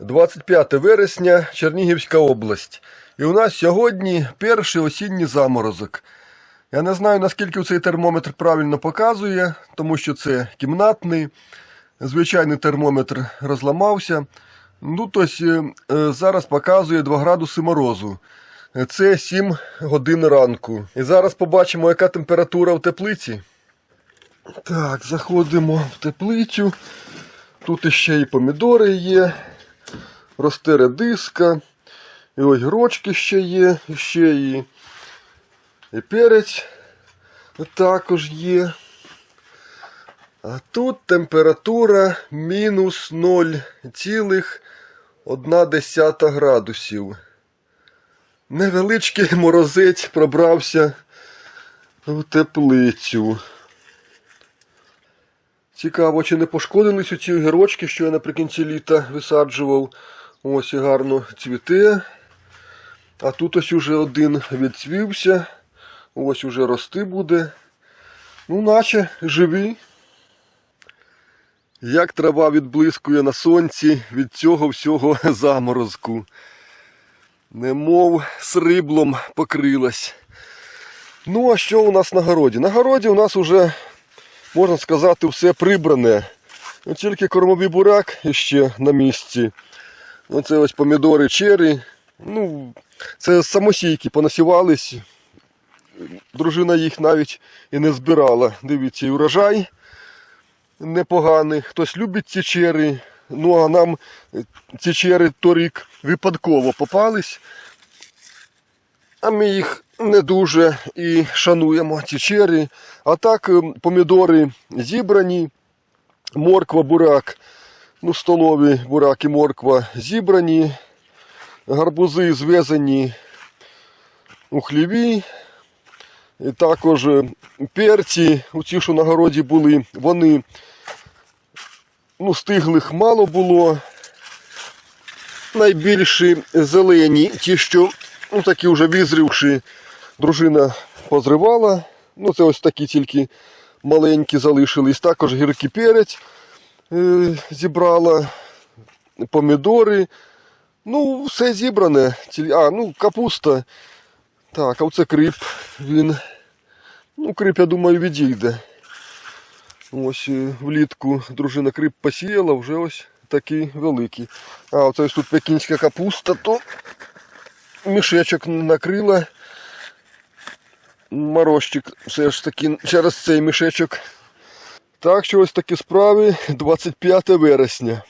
25 вересня, Чернігівська область. І у нас сьогодні перший осінній заморозок. Я не знаю, наскільки цей термометр правильно показує, тому що це кімнатний. Звичайний термометр розламався. Ну, е, зараз показує 2 градуси морозу. Це 7 годин ранку. І зараз побачимо, яка температура в теплиці. Так, заходимо в теплицю. Тут іще і помідори є, росте редиска, і ось грочки ще є, ще і, і перець також є. А тут температура мінус 0,1 градусів. Невеличкий морозець пробрався в теплицю. Цікаво, чи не пошкодились ці огірочки, що я наприкінці літа висаджував. Ось і гарно цвіте. А тут ось уже один відцвівся. Ось уже рости буде. Ну, наче живі. Як трава відблискує на сонці від цього всього заморозку. Немов сриблом покрилась. Ну, а що у нас на городі? На городі у нас уже можна сказати, все прибране. Тільки кормовий бурак ще на місці. Оце ось помідори, чері. Ну, це самосійки понасівались. Дружина їх навіть і не збирала. Дивіться, і урожай непоганий. Хтось любить ці чери. Ну а нам ці чери торік випадково попались. А ми їх не дуже і шануємо ці чері. А так ем, помідори зібрані, морква, бурак, ну, столові бурак морква зібрані, гарбузи зв'язані у хліві. І також е, перці, ці, що на городі були, вони ну, стиглих мало було. Найбільші зелені, ті, що ну, такі вже візрівши, дружина позривала. Ну, це ось такі тільки маленькі залишились. Також гіркий перець зібрала, помідори. Ну, все зібране. А, ну, капуста. Так, а оце крип. Він. Ну, крип, я думаю, відійде. Ось е, влітку дружина крип посіяла, вже ось такий великий. А, оце ось тут пекінська капуста, то мішечок накрила. Морозчик все ж таки через цей мішечок. Так що ось такі справи 25 вересня.